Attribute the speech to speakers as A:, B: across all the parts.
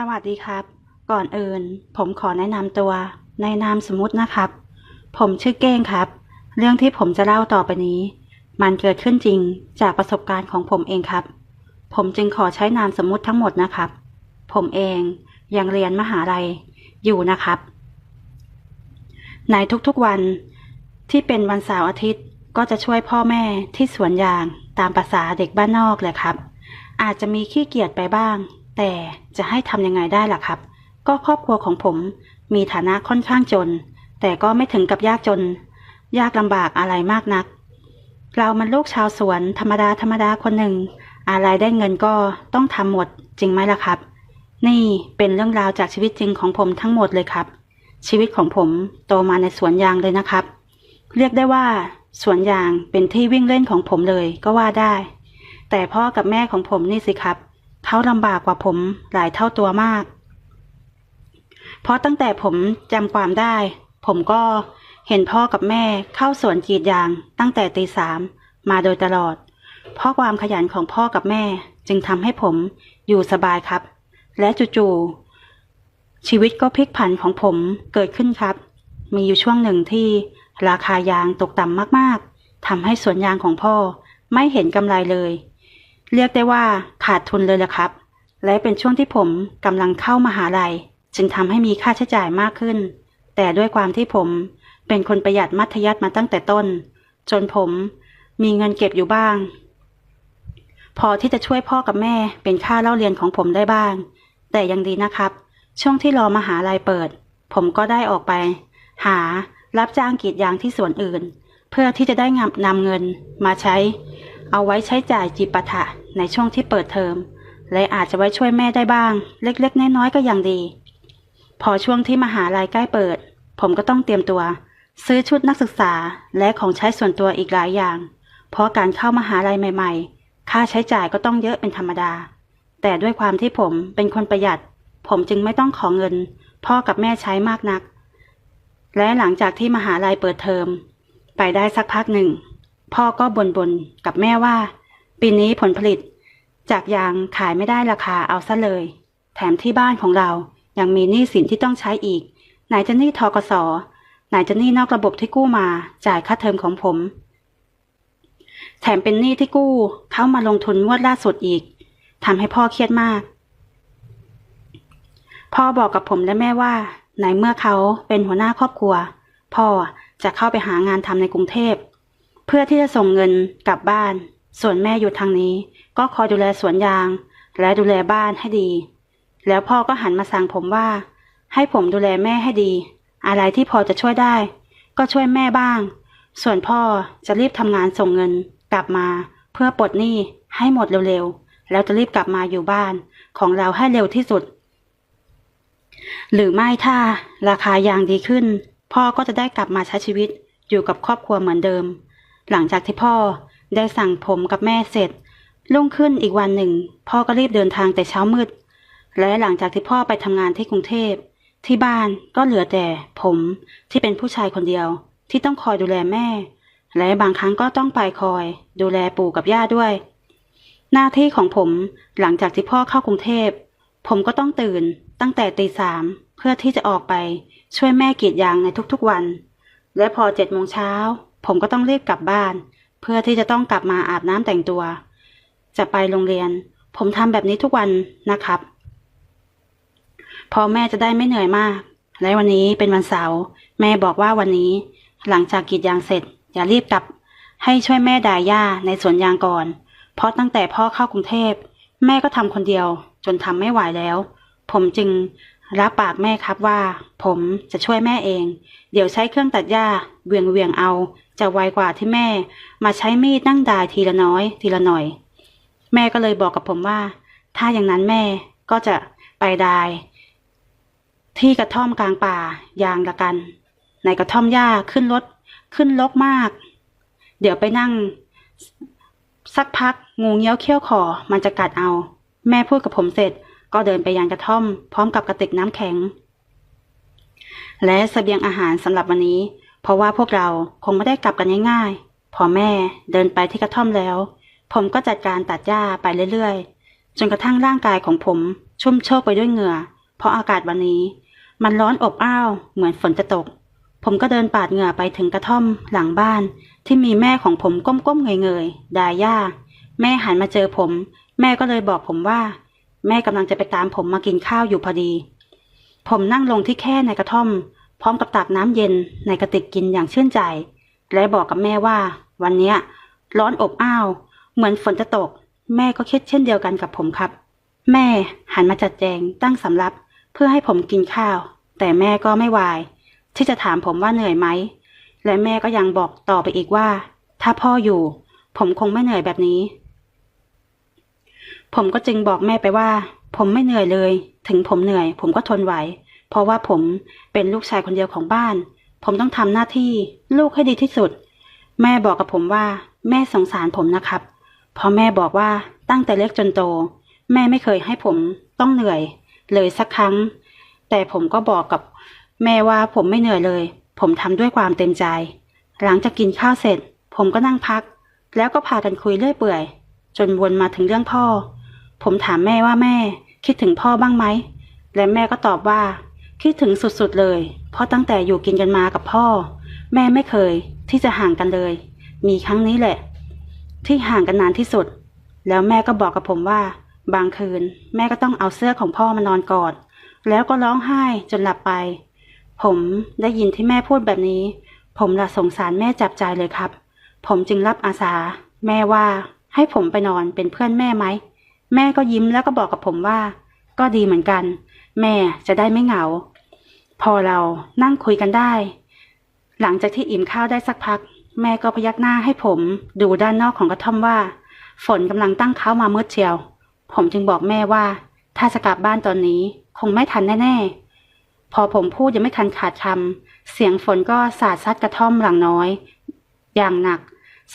A: สวัสดีครับ ก่อนอื่น ผมขอแนะนำตัว ในนามสมมุตินะครับ ผมชื่อเก้งครับ เรื่องที่ผมจะเล่าต่อไปนี้ มันเกิดขึ้นจริงจากประสบการณ์ของผมเองครับ ผมจึงขอใช้นามสมมุติทั้งหมดนะครับ ผมเองยังเรียนมหาลัยอยู่นะครับ ในทุกๆวันที่เป็นวันเสาร์อาทิตย์ก็จะช่วยพ่อแม่ที่สวนยางตามภาษาเด็กบ้านนอกเลยครับ อาจจะมีขี้เกียจไปบ้าง แต่จะให้ทำยังไงได้ล่ะครับ ก็ครอบครัวของผมมีฐานะค่อนข้างจน แต่ก็ไม่ถึงกับยากจน ยากลำบากอะไรมากนัก เรามันลูกชาวสวนธรรมดาธรรมดาคนหนึ่ง อะไรได้เงินก็ต้องทำหมดจริงไหมล่ะครับ นี่เป็นเรื่องราวจากชีวิตจริงของผมทั้งหมดเลยครับ ชีวิตของผมโตมาในสวนยางเลยนะครับ เรียกได้ว่าสวนยางเป็นที่วิ่งเล่นของผมเลยก็ว่าได้ แต่พ่อกับแม่ของผมนี่สิครับ เขาลำบากกว่าผมหลายเท่าตัวมาก เพราะตั้งแต่ผมจำความได้ ผมก็เห็นพ่อกับแม่เข้าสวนกรีดยางตั้งแต่ตีสามมาโดยตลอด เพราะความขยันของพ่อกับแม่จึงทำให้ผมอยู่สบายครับ และจู่ๆชีวิตก็พลิกผันของผมเกิดขึ้นครับ มีอยู่ช่วงหนึ่งที่ราคายางตกต่ำมากๆทำให้สวนยางของพ่อไม่เห็นกำไรเลย เรียกได้ว่าขาดทุนเลยละครับ และเป็นช่วงที่ผมกำลังเข้ามาหาลัย จึงทำให้มีค่าใช้จ่ายมากขึ้น แต่ด้วยความที่ผมเป็นคนประหยัดมัธยัสถ์มาตั้งแต่ต้น จนผมมีเงินเก็บอยู่บ้าง พอที่จะช่วยพ่อกับแม่เป็นค่าเล่าเรียนของผมได้บ้าง แต่ยังดีนะครับ ช่วงที่รอมหาลัยเปิด ผมก็ได้ออกไป หารับจ้างกรีดยางที่สวนอื่น เพื่อที่จะได้นำเงินมาใช้ เอาไว้ใช้จ่ายจิปาถะในช่วงที่เปิดเทอม และอาจจะไว้ช่วยแม่ได้บ้าง เล็กๆ น้อยๆ ก็ยังดี พอช่วงที่มหาลัยใกล้เปิด ผมก็ต้องเตรียมตัว ซื้อชุดนักศึกษาและของใช้ส่วนตัวอีกหลายอย่าง เพราะการเข้ามหาลัยใหม่ๆ ค่าใช้จ่ายก็ต้องเยอะเป็นธรรมดา แต่ด้วยความที่ผมเป็นคนประหยัด ผมจึงไม่ต้องขอเงิน พ่อกับแม่ใช้มากนัก และหลังจากที่มหาลัยเปิดเทอมไปได้สักพักหนึ่ง พ่อก็บ่นบนๆกับแม่ว่า ปีนี้ผลผลิต จากยางขายไม่ได้ราคาเอาซะเลย แถมที่บ้านของเรายังมีหนี้สินที่ต้องใช้อีก ไหนจะหนี้ทกสไหนจะหนี้นอกระบบที่กู้มาจ่ายค่าเทอมของผม แถมเป็นหนี้ที่กู้เข้ามาลงทุนงวดล่าสุดอีกทำให้พ่อเครียดมาก พ่อบอกกับผมและแม่ว่าในเมื่อเขาเป็นหัวหน้าครอบครัว พ่อจะเข้าไปหางานทำในกรุงเทพ เพื่อที่จะส่งเงินกลับบ้าน ส่วนแม่อยู่ทางนี้ ก็คอยดูแลสวนยาง และดูแลบ้านให้ดี แล้วพ่อก็หันมาสั่งผมว่า ให้ผมดูแลแม่ให้ดี อะไรที่พอจะช่วยได้ ก็ช่วยแม่บ้าง ส่วนพ่อจะรีบทำงานส่งเงินกลับมา เพื่อปลดหนี้ให้หมดเร็วๆ แล้วจะรีบกลับมาอยู่บ้านของเราให้เร็วที่สุด หรือไม่ถ้าราคายางดีขึ้น พ่อก็จะได้กลับมาใช้ชีวิตอยู่กับครอบครัวเหมือนเดิม หลังจากที่พ่อได้สั่งผมกับแม่เสร็จรุ่งขึ้นอีกวันหนึ่ง พ่อก็รีบเดินทางแต่เช้ามืด และหลังจากที่พ่อไปทำงานที่กรุงเทพ ที่บ้านก็เหลือแต่ผมที่เป็นผู้ชายคนเดียว ที่ต้องคอยดูแลแม่ และบางครั้งก็ต้องไปคอย ดูแลปู่กับย่าด้วย หน้าที่ของผมหลังจากที่พ่อเข้ากรุงเทพ ผมก็ต้องตื่นตั้งแต่ตีสามเพื่อที่จะออกไปช่วยแม่กรีดยางในทุกๆวัน และพอเจ็ดโมงเช้า ผมก็ต้องรีบกลับบ้าน เพื่อที่จะต้องกลับมาอาบน้ำแต่งตัว จะไปโรงเรียน ผมทำแบบนี้ทุกวันนะครับพอแม่จะได้ไม่เหนื่อยมาก และวันนี้เป็นวันเสาร์แม่บอกว่าวันนี้ หลังจากกรีดยางเสร็จ อย่ารีบกลับ ให้ช่วยแม่ด่ายหญ้าในสวนยางก่อน เพราะตั้งแต่พ่อเข้ากรุงเทพ แม่ก็ทำคนเดียว จนทำไม่ไหวแล้ว ผมจึง รับปากแม่ครับว่า ผมจะช่วยแม่เอง เดี๋ยวใช้เครื่องตัดหญ้าเวียงเวียงเอา จะไวกว่าที่แม่ มาใช้มีดนั่งดายทีละน้อย ทีละหน่อย แม่ก็เลยบอกกับผมว่า ถ้าอย่างนั้นแม่ก็จะไปดาย ที่กระท่อมกลางป่ายางละกัน ในกระท่อมหญ้าขึ้นรถขึ้นลกมาก เดี๋ยวไปนั่ง สักพักงูเงี้ยวเขี้ยวขอมันจะกัดเอา แม่พูดกับผมเสร็จ ก็เดินไปยังกระท่อม พร้อมกับกระติกน้ำแข็ง และเสบียงอาหารสำหรับวันนี้ เพราะว่าพวกเราคงไม่ได้กลับกันง่ายๆ พอแม่เดินไปที่กระท่อมแล้ว ผมก็จัดการตัดหญ้าไปเรื่อยๆ จนกระทั่งร่างกายของผมชุ่มโชกไปด้วยเหงื่อ เพราะอากาศวันนี้ มันร้อนอบอ้าวเหมือนฝนจะตก ผมก็เดินปาดเหงื่อไปถึงกระท่อมหลังบ้าน ที่มีแม่ของผมก้มๆเงยๆดาย่าแม่หันมาเจอผม แม่ก็เลยบอกผมว่า แม่กำลังจะไปตามผมมากินข้าวอยู่พอดี ผมนั่งลงที่แค่ในกระท่อม พร้อมกับตักน้ำเย็นในกระติกกินอย่างชื่นใจ และบอกกับแม่ว่า วันนี้ร้อนอบอ้าว เหมือนฝนจะตก แม่ก็คิดเช่นเดียวกันกับผมครับ แม่หันมาจัดแจงตั้งสำรับเพื่อให้ผมกินข้าว แต่แม่ก็ไม่วาย ที่จะถามผมว่าเหนื่อยไหม และแม่ก็ยังบอกต่อไปอีกว่า ถ้าพ่ออยู่ ผมคงไม่เหนื่อยแบบนี้ ผมก็จึงบอกแม่ไปว่า ผมไม่เหนื่อยเลย ถึงผมเหนื่อย ผมก็ทนไหว เพราะว่าผมเป็นลูกชายคนเดียวของบ้าน ผมต้องทำหน้าที่ลูกให้ดีที่สุด แม่บอกกับผมว่า แม่สงสารผมนะครับเพราะแม่บอกว่าตั้งแต่เล็กจนโต แม่ไม่เคยให้ผมต้องเหนื่อย เลยสักครั้ง แต่ผมก็บอกกับ แม่ว่าผมไม่เหนื่อยเลย ผมทำด้วยความเต็มใจ หลังจากกินข้าวเสร็จ ผมก็นั่งพัก แล้วก็พากันคุยเรื่อยเปื่อย จนวนมาถึงเรื่องพ่อ ผมถามแม่ว่าแม่ คิดถึงพ่อบ้างไหม และแม่ก็ตอบว่า คิดถึงสุดๆเลย เพราะตั้งแต่อยู่กินกันมากับพ่อ แม่ไม่เคย ที่จะห่างกันเลย มีครั้งนี้แหละ ที่ห่างกันนานที่สุด แล้วแม่ก็บอกกับผมว่า บางคืน แม่ก็ต้องเอาเสื้อของพ่อมานอนกอด แล้วก็ร้องไห้จนหลับไป ผมได้ยินที่แม่พูดแบบนี้ ผมละสงสารแม่จับใจเลยครับ ผมจึงรับอาสา แม่ว่าให้ผมไปนอนเป็นเพื่อนแม่ไหม แม่ก็ยิ้มแล้วก็บอกกับผมว่า ก็ดีเหมือนกัน แม่จะได้ไม่เหงา พอเรานั่งคุยกันได้ หลังจากที่อิ่มข้าวได้สักพัก แม่ก็พยักหน้าให้ผมดูด้านนอกของกระท่อมว่า ฝนกำลังตั้งเขามามืดเชียว ผมจึงบอกแม่ว่า ถ้าจะกลับบ้านตอนนี้ คงไม่ทันแน่ๆ พอผมพูดยังไม่ทันขาดคำเสียงฝนก็สาดซัดกระท่อมหลังน้อย อย่างหนัก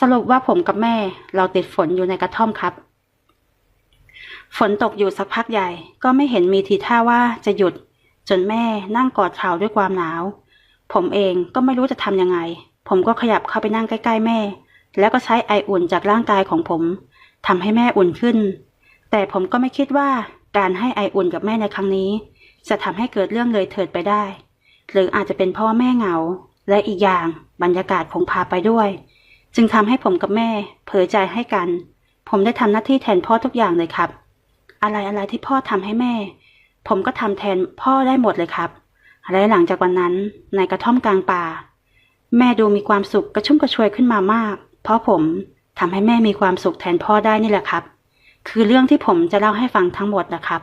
A: สรุปว่าผมกับแม่เราติดฝนอยู่ในกระท่อมครับ ฝนตกอยู่สักพักใหญ่ ก็ไม่เห็นมีทีท่าว่าจะหยุด จนแม่นั่งกอดเข่าด้วยความหนาว ผมเองก็ไม่รู้จะทำยังไง ผมก็ขยับเข้าไปนั่งใกล้ๆแม่ แล้วก็ใช้ไออุ่นจากร่างกายของผมทำให้แม่อุ่นขึ้น แต่ผมก็ไม่คิดว่าการให้ไออุ่นกับแม่ในครั้งนี้ จะทำให้เกิดเรื่องเลยเถิดไปได้ หรืออาจจะเป็นเพ่อแม่เหงา และอีกอย่างบรรยากาศคงพาไปด้วย จึงทำให้ผมกับแม่เผยใจให้กัน ผมได้ทำหน้าที่แทนพ่อทุกอย่างเลยครับ อะไรอะไรที่พ่อทำให้แม่ ผมก็ทำแทนพ่อได้หมดเลยครับ และหลังจากวันนั้นในกระท่อมกลางป่า แม่ดูมีความสุขกระชุ่มกระชวยขึ้นมามาก เพราะผมทำให้แม่มีความสุขแทนพ่อได้นี่แหละครับ คือเรื่องที่ผมจะเล่าให้ฟังทั้งหมดนะครับ